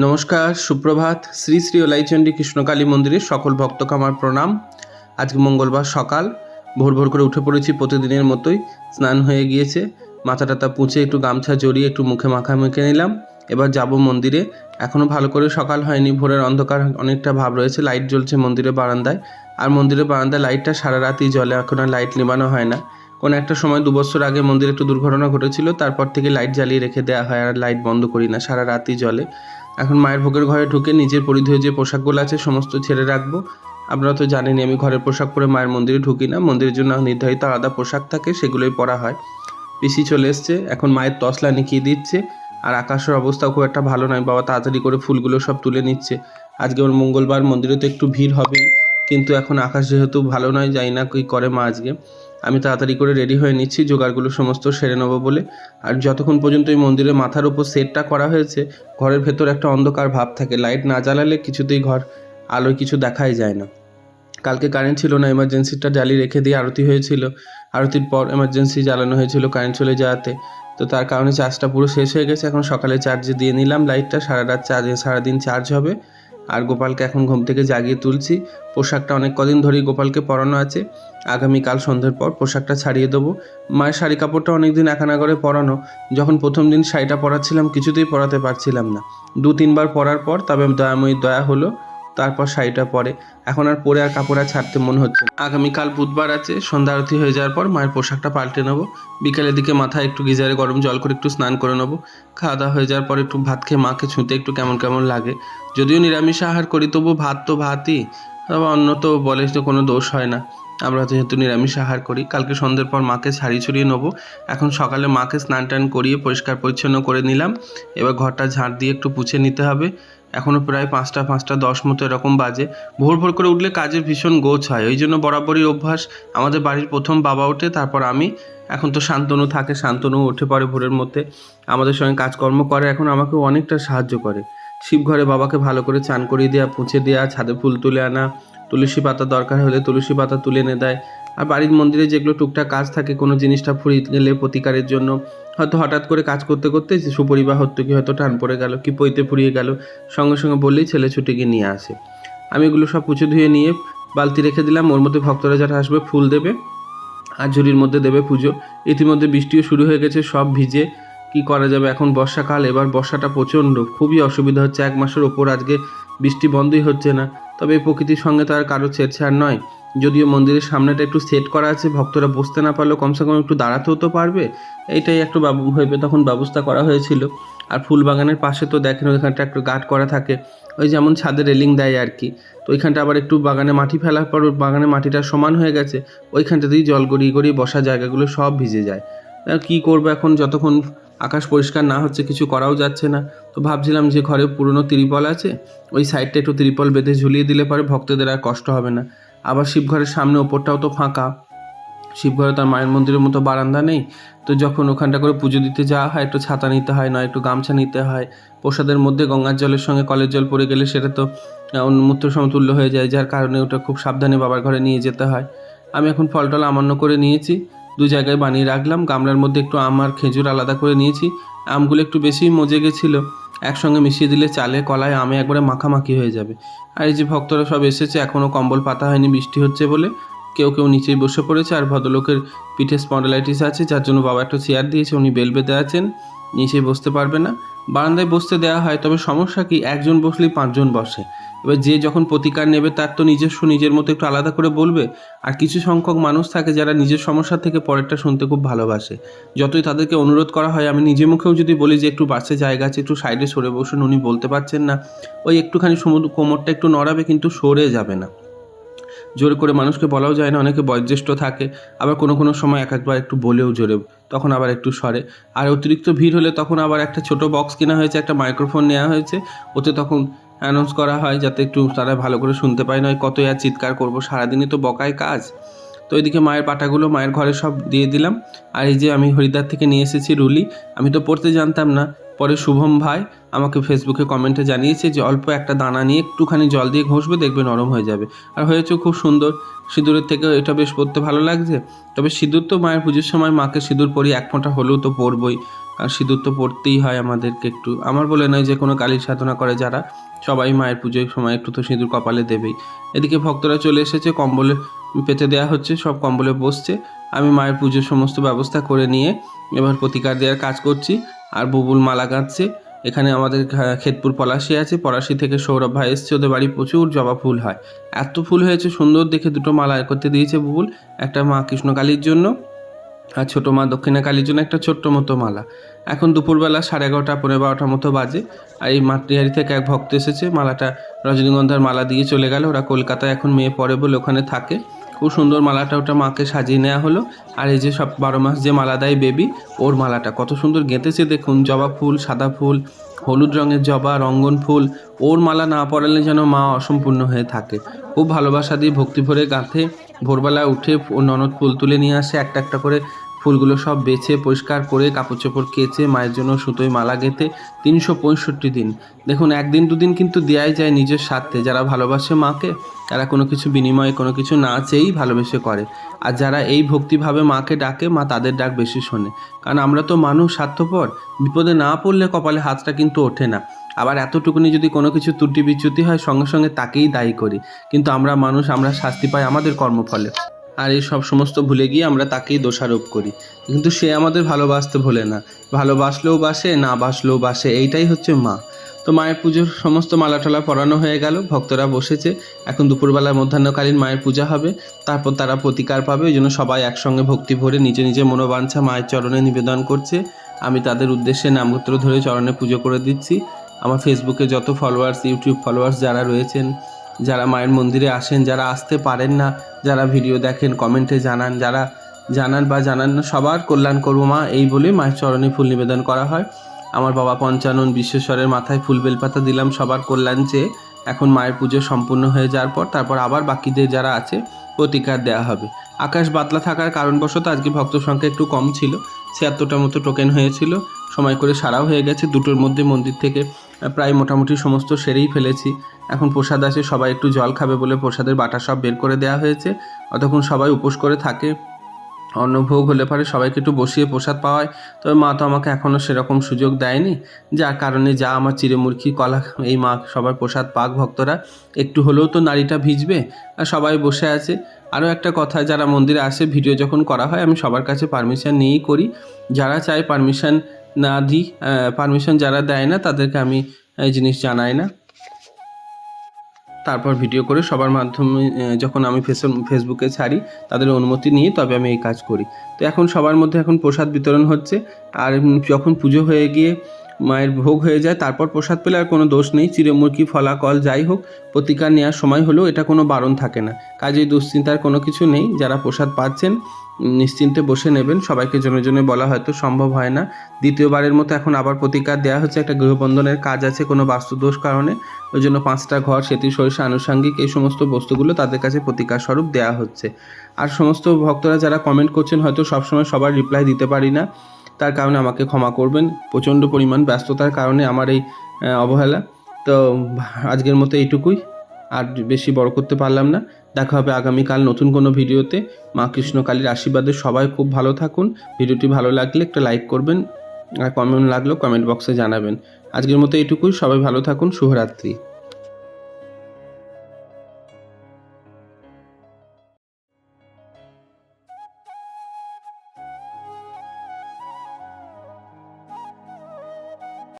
নমস্কার, সুপ্রভাত। শ্রী শ্রী ওলাইচণ্ডী কৃষ্ণকালী মন্দিরের সকল ভক্তকে আমার প্রণাম। আজকে মঙ্গলবার সকাল। ভোর ভোর করে উঠে পড়েছি প্রতিদিনের মতোই। স্নান হয়ে গিয়েছে। মাথা টাথা পুঁছে একটু গামছা জড়িয়ে একটু মুখে মাখা মেখে নিলাম। এবার যাব মন্দিরে। এখনও ভালো করে সকাল হয়নি। ভোরের অন্ধকার অনেকটা ভাব রয়েছে। লাইট জ্বলছে মন্দিরের বারান্দায়। আর মন্দিরের বারান্দায় লাইটটা সারা রাতই জ্বলে। এখন আর লাইট নেবানো হয় না। কোনো একটা সময় দু বছর আগে মন্দিরে একটু দুর্ঘটনা ঘটেছিল। তারপর থেকে লাইট জ্বালিয়ে রেখে দেওয়া হয়। আর লাইট বন্ধ করি না। সারা রাতই জ্বলে। এখন মায়ের ভোগের ঘরে ঢুকে নিজের পরিধেয় যে পোশাকগুলো আছে সমস্ত ছেড়ে রাখব। আপনারা তো জানেনই, আমি ঘরের পোশাক পরে মায়ের মন্দিরে ঢুকি না। মন্দিরের জন্য নির্ধারিত আলাদা পোশাক থাকে, সেগুলোই পরা হয়। পিসি চলে এসছে, এখন মায়ের তসলা নিকিয়ে দিচ্ছে। আর আকাশের অবস্থা খুব একটা ভালো নয়, বাবা তাড়াতাড়ি করে ফুলগুলো সব তুলে নিচ্ছে। আজকে ওর মঙ্গলবার, মন্দিরে তো একটু ভিড় হবেই। কিন্তু এখন আকাশ যেহেতু ভালো নয়, জানি না কি করে মা আজকে। আমি তাড়াতাড়ি করে রেডি হয়ে নিচ্ছি, জোগাড়গুলো সমস্ত সেরে নেব বলে। আর যতক্ষণ পর্যন্ত এই মন্দিরের মাথার উপর সেটটা করা হয়েছে, ঘরের ভেতর একটা অন্ধকার ভাব থাকে। লাইট না জ্বালালে কিছুতেই ঘর আলোয় কিছু দেখাই যায় না। কালকে কারেন্ট ছিল না এমার্জেন্সিটা জ্বালিয়ে রেখে দিয়ে আরতি হয়েছিল। আরতির পর এমার্জেন্সি জ্বালানো হয়েছিল কারেন্ট চলে যাওয়াতে। তো তার কারণে চার্জটা পুরো শেষ হয়ে গেছে। এখন সকালে চার্জে দিয়ে নিলাম লাইটটা সারা রাত চার্জ সারাদিন চার্জ হবে। আর গোপালকে এখন ঘুম থেকে জাগিয়ে তুলছি। পোশাকটা অনেক কদিন ধরেই গোপালকে পরানো আছে। আগামীকাল সন্ধ্যের পর পোশাকটা ছাড়িয়ে দেবো। মায়ের শাড়ি কাপড়টা অনেকদিন একানা করে পরানো। যখন প্রথম দিন শাড়িটা পরাচ্ছিলাম কিছুতেই পরাতে পারছিলাম না। দু তিনবার পরার পর তবে দয়াময়ী দয়া হলো। তারপর শাড়িটা পরে। এখন আর পরে আর কাপড় আর ছাড়তে মন হচ্ছে আগামীকাল বুধবার আছে, সন্ধ্যা আরতি হয়ে যাওয়ার পর মায়ের পোশাকটা পাল্টে নেব। বিকেলের দিকে মাথায় একটু গিজারে গরম জল করে একটু স্নান করে নেব। খাওয়া দাওয়া হয়ে যাওয়ার পর একটু ভাত খেয়ে মাকে ছুঁতে একটু কেমন কেমন লাগে। যদিও নিরামিষ আহার করি তবু ভাত তো ভাতই। তবে অন্য তো বলে তো কোনো দোষ হয় না। আমরা যেহেতু নিরামিষ আহার করি, কালকে সন্ধ্যের পর মাকে শাড়ি ছড়িয়ে নেব। এখন সকালে মাকে স্নান টান করিয়ে পরিষ্কার পরিচ্ছন্ন করে নিলাম। এবার ঘরটা ঝাঁট দিয়ে একটু পুছে নিতে হবে। এখনও প্রায় পাঁচটা পাঁচটা দশ মতো এরকম বাজে। ভোর ভোর করে উঠলে কাজের ভীষণ গোছ হয়। ওই জন্য বরাবরই অভ্যাস আমাদের বাড়ির প্রথম বাবা ওঠে, তারপর আমি। এখন তো শান্তনু থাকে, শান্তনু উঠে পড়ে ভোরের মধ্যে। আমাদের সঙ্গে কাজকর্ম করে, এখন আমাকে অনেকটা সাহায্য করে। শিবঘরে বাবাকে ভালো করে চান করিয়ে দেওয়া পুঁছে দেওয়া ছাদে ফুল তুলে আনা, তুলসী পাতা দরকার হলে তুলসী পাতা তুলে এনে দেয়। আর বাড়ির মন্দিরে যেগুলো টুকটাক কাজ থাকে, কোনো জিনিসটা ফুরিয়ে গেলে প্রতিকারের জন্য হয়তো হঠাৎ করে কাজ করতে করতে হতো কি হয়তো টান পড়ে গেল, কি পইতে ফুরিয়ে গেল, সঙ্গে সঙ্গে বললেই ছেলে ছুটে গিয়ে নিয়ে আসে। আমি এগুলো সব পুছে ধুয়ে নিয়ে বালতি রেখে দিলাম, ওর মধ্যে ভক্তরা যারা আসবে ফুল দেবে আর ঝুড়ির মধ্যে দেবে পুজো। ইতিমধ্যে বৃষ্টিও শুরু হয়ে গেছে, সব ভিজে কি করা যাবে? এখন বর্ষাকাল, এবার বর্ষাটা প্রচণ্ড, খুবই অসুবিধা হচ্ছে, এক মাসের ওপর আজকে বৃষ্টি বন্ধই হচ্ছে না। তবে এই প্রকৃতির সঙ্গে তো আর কারও ছেড়ছাড় নয়। যদিও মন্দিরের সামনেটা একটু সেট করা আছে, ভক্তরা বসতে না পারলেও কমসে কম একটু দাঁড়াতেও তো পারবে। এইটাই একটু ভেবে তখন ব্যবস্থা করা হয়েছিল। আর ফুল বাগানের পাশে তো দেখেন ওইখানটা একটু গার্ড করা থাকে, ওই যেমন ছাদে রেলিং দেয় আর কি। তো ওইখানটা আবার একটু বাগানে মাটি ফেলার পর বাগানে মাটিটা সমান হয়ে গেছে, ওইখানটাতেই জল গড়িয়ে গড়িয়ে বসা জায়গাগুলো সব ভিজে যায়। কি করব এখন? যতক্ষণ আকাশ পরিষ্কার না হচ্ছে কিছু করাও যাচ্ছে না। তো ভাবছিলাম যে ঘরে পুরনো ত্রিপল আছে, ওই সাইডটা একটু ত্রিপল বেঁধে ঝুলিয়ে দিলে পরে ভক্তদের আর কষ্ট হবে না। আবার শিবঘরের সামনে ওপরটাও তো ফাঁকা। শিবঘরে তার মায়ের মন্দিরের মতো বারান্দা নেই। তো যখন ওখানটা করে পুজো দিতে যাওয়া হয়, একটু ছাতা নিতে হয়, নয় একটু গামছা নিতে হয়, প্রসাদের মধ্যে গঙ্গার জলের সঙ্গে কলের জল পড়ে গেলে সেটা তো উন্মুক্ত সমতুল্য হয়ে যায়, যার কারণে ওটা খুব সাবধানে বাবার ঘরে নিয়ে যেতে হয়। আমি এখন ফল টল আমান্য করে নিয়েছি, দু জায়গায় বানিয়ে রাখলাম, গামলার মধ্যে একটু আম আর খেজুর আলাদা করে নিয়েছি। আমগুলো একটু বেশি মজে গেছিল। একসঙ্গে মিশিয়ে দিলে চালে, কলায়, আমে একবারে মাখামাখি হয়ে যাবে। আর এই যে ভক্তরা সব এসেছে এখনও কম্বল পাতা হয়নি, বৃষ্টি হচ্ছে বলে কেউ কেউ নিচেই বসে পড়েছে আর ভদ্রলোকের পিঠে স্পন্ডালাইটিস আছে, যার জন্য বাবা একটা চেয়ার দিয়েছে, উনি বেল বেঁধে আছেন নিচেই বসতে পারবে না। বারান্দায় বসতে দেওয়া হয়, তবে সমস্যা কি, একজন বসলেই পাঁচজন বসে। এবার যে যখন প্রতিকার নেবে, তার তো নিজস্ব নিজের মতো একটু আলাদা করে বলবে। আর কিছু সংখ্যক মানুষ থাকে যারা নিজের সমস্যা থেকে পরেরটা শুনতে খুব ভালোবাসে। যতই তাদেরকে অনুরোধ করা হয়, আমি নিজে মুখেও যদি বলি যে একটু বাসে জায়গা আছে, একটু সাইডে সরে বসুন, উনি বলতে পারছেন না। ওই একটুখানি সমুদ্র কোমরটা একটু নড়াবে, কিন্তু সরে যাবে না। জোর করে মানুষকে বলাও যায় না, অনেকে বয়োজ্যেষ্ঠ থাকে, আবার কোনো কোনো সময় এক একবার একটু বলেও জোরে, তখন আবার একটু সরে আর অতিরিক্ত ভিড় হলে তখন আবার একটা ছোট বক্স কেনা হয়েছে, একটা মাইক্রোফোন নেওয়া হয়েছে, ওতে তখন অ্যানাউন্স করা হয় যাতে একটু তারা ভালো করে শুনতে পায়, নয় কতই আর চিৎকার করব, সারাদিনই তো বকায় কাজ। তো এদিকে মায়ের পাটাগুলো মায়ের ঘরে সব দিয়ে দিলাম। আর এই যে আমি হরিদ্বার থেকে নিয়ে এসেছি রুলি, আমি তো পড়তে জানতাম না পরে শুভম ভাই আমাকে ফেসবুকে কমেন্টে জানিয়েছে যে অল্প একটা দানা নিয়ে একটুখানি জল দিয়ে ঘষবে, দেখবে নরম হয়ে যাবে। আর হয়েছে খুব সুন্দর। সিঁদুরের থেকে এটা বেশ পড়তে ভালো লাগছে। তবে সিঁদুর তো মায়ের পুজোর সময় মাকে সিঁদুর পরি এক ফোঁটা হলেও তো পরবই। আর সিঁদুর তো পড়তেই হয় আমাদেরকে একটু। আমার বলে নয় যে কোনো কালীর সাধনা করে যারা। সবাই মায়ের পুজোর সময় একটু তো সিঁদুর কপালে দেবেই। এদিকে ভক্তরা চলে এসেছে কম্বলে পেতে দেওয়া হচ্ছে, সব কম্বলে বসছে। আমি মায়ের পুজোর সমস্ত ব্যবস্থা করে নিয়ে এবার প্রতিকার দেওয়ার কাজ করছি, আর বুবুল মালা গাঁথছে এখানে আমাদের খেতপুর পলাশি আছে, পলাশি থেকে সৌরভ ভাই এসছে, ওদের বাড়ি প্রচুর জবা ফুল হয়। এত ফুল হয়েছে, সুন্দর দেখে দুটো মালা করতে দিয়েছে বুবুল, একটা মা কৃষ্ণকালীর জন্য আর ছোটো মা দক্ষিণা কালীর জন্য একটা ছোট্ট মতো মালা। এখন দুপুরবেলা সাড়ে এগারোটা, পনেরো বারোটার মতো বাজে, আর এই মাতৃহারি থেকে এক ভক্ত এসেছে, মালাটা রজনীগন্ধার মালা দিয়ে চলে গেল, ওরা কলকাতায় এখন মেয়ে পড়ে বলে ওখানে থাকে। খুব সুন্দর মালাটা ওটা মাকে সাজিয়ে নেওয়া হলো। আর এই যে সব বারো মাস যে মালা দেয় বেবি ওর মালাটা। কত সুন্দর গেঁথেছে দেখুন, জবা ফুল, সাদা ফুল, হলুদ রঙের জবা, রঙ্গন ফুল। ওর মালা না পরালে যেন মা অসম্পূর্ণ হয়ে থাকে। খুব ভালোবাসা দিয়ে ভক্তি ভরে গাঁথে, ভোরবেলা উঠে ননদ ফুল তুলে নিয়ে আসে, একটা একটা করে ফুলগুলো সব বেছে পরিষ্কার করে কাপড় চোপড় কেচে মায়ের জন্য সুতোয় মালা গেঁথে তিনশো পঁয়ষট্টি দিন। দেখুন, একদিন, দুদিন কিন্তু দেয়াই যায় নিজের স্বার্থে। যারা ভালোবাসে মাকে, তারা কোনো কিছু বিনিময়ে, কোনো কিছু না চেয়েই ভালোবেসে করে। আর যারা এই ভক্তিভাবে মাকে ডাকে, মা তাদের ডাক বেশি শোনে। কারণ আমরা তো মানুষ, স্বার্থপর। বিপদে না পড়লে কপালে হাতটা কিন্তু ওঠে না। আবার এতটুকুনি যদি কোনো কিছু ত্রুটি বিচ্যুতি হয়, সঙ্গে সঙ্গে তাকেই দায়ী করি। কিন্তু আমরা মানুষ, আমরা শাস্তি পাই আমাদের কর্মফলে। আর এই সব সমস্ত ভুলে গিয়ে আমরা তাকেই দোষারোপ করি। কিন্তু সে আমাদের ভালোবাসতে ভোলে না। ভালোবাসলেও বাসে, না বাসলেও বাসে, এইটাই হচ্ছে মা। তো মায়ের পুজোর সমস্ত মালা টালা পরানো হয়ে গেল, ভক্তরা বসেছে। এখন দুপুরবেলা মধ্যাহ্নকালীন মায়ের পূজা হবে। তারপর তারা প্রতিকার পাবে, ওই জন্য সবাই একসঙ্গে ভক্তি ভরে নিজে নিজে মনোবাঞ্ছা মায়ের চরণে নিবেদন করছে। আমি তাদের উদ্দেশ্যে নামগোত্র ধরে চরণে পুজো করে দিচ্ছি। আমার ফেসবুকে যত ফলোয়ার্স ইউটিউব ফলোয়ার্স যারা রয়েছেন যারা মায়ের মন্দিরে আসেন, যারা আসতে পারেন না, যারা ভিডিও দেখেন কমেন্টে জানান, যারা জানান বা জানান না, সবার কল্যাণ করব মা, এই বলে মায়ের চরণে ফুল নিবেদন করা হয়। আমার বাবা পঞ্চানন বিশ্বেশ্বরের মাথায় ফুল বেলপাতা দিলাম সবার কল্যাণ চেয়ে। এখন মায়ের পুজো সম্পূর্ণ হয়ে যাওয়ার পর তারপর আবার বাকিদের যারা আছে, প্রতিকার দেওয়া হবে। আকাশ বাতলা থাকার কারণবশত আজকে ভক্ত সংখ্যা একটু কম ছিল ছিয়াত্তরটার মতো টোকেন হয়েছিল। সময় করে সারাও হয়ে গেছে, দুটোর মধ্যে মন্দির থেকে প্রায় মোটামুটি সমস্ত সেরেই ফেলেছি। এখন প্রসাদ আছে, সবাই একটু জল খাবে বলে প্রসাদের বাটা সব বের করে দেওয়া হয়েছে। অতক্ষণ সবাই উপোস করে থাকে। অন্নভোগ হলে পরে সবাইকে একটু বসিয়ে প্রসাদ পাওয়ায়। তবে মা তো আমাকে এখনও সেরকম সুযোগ দেয়নি। যার কারণে যা আমার চিড়েমুরকি কলা, এই মা সবার প্রসাদ পাক ভক্তরা। একটু হলেও তো নারীটা ভিজবে। আর সবাই বসে আছে। আরও একটা কথা, যারা মন্দিরে আসে, ভিডিও যখন করা হয়, আমি সবার কাছে পারমিশন নিয়েই করি। যারা চায় পারমিশন না দিই পারমিশন যারা দেয় না, তাদেরকে আমি এই জিনিস জানাই না। তারপর ভিডিও করে সবার মাধ্যমে যখন আমি ফেস- ফেসবুকে ছাড়ি, তাদের অনুমতি নিয়ে তবে আমি এই কাজ করি। তো এখন সবার মধ্যে এখন প্রসাদ বিতরণ হচ্ছে। আর যখন পুজো হয়ে গিয়ে মায়ের ভোগ হয়ে যায়, তারপর প্রসাদ পেলে আর কোনো দোষ নেই। চিড়েমুরকি ফলাকল, যাই হোক, প্রতিকার নেওয়ার সময় হলেও এটা কোনো বারণ থাকে না। কাজেই দুশ্চিন্তার কোনো কিছু নেই। যারা প্রসাদ পাচ্ছেন নিশ্চিন্তে বসে নেবেন। সবাইকে জনে জনে বলা হয়তো সম্ভব হয় না। দ্বিতীয়বারের মতো এখন আবার প্রতিকার দেওয়া হচ্ছে। একটা গৃহবন্ধনের কাজ আছে কোনো বাস্তুদোষ কারণে। ওই জন্য পাঁচটা ঘর, সেতু, সরিষা, আনুষঙ্গিক এই সমস্ত বস্তুগুলো তাদের কাছে প্রতিকার স্বরূপ দেওয়া হচ্ছে। আর সমস্ত ভক্তরা যারা কমেন্ট করছেন হয়তো সবসময় সবার রিপ্লাই দিতে পারি না। তার কারণে আমাকে ক্ষমা করবেন। প্রচণ্ড পরিমাণ ব্যস্ততার কারণে আমার এই অবহেলা। তো আজকের মতো এইটুকুই। আর বেশি বড় করতে পারলাম না। দেখা হবে আগামীকাল নতুন কোনো ভিডিওতে। মা কৃষ্ণকালীর আশীর্বাদে সবাই খুব ভালো থাকুন। ভিডিওটি ভালো লাগলে একটা লাইক করবেন আর কমেন্ট লাগলেও কমেন্ট বক্সে জানাবেন। আজকের মতো এটুকুই। সবাই ভালো থাকুন। শুভরাত্রি।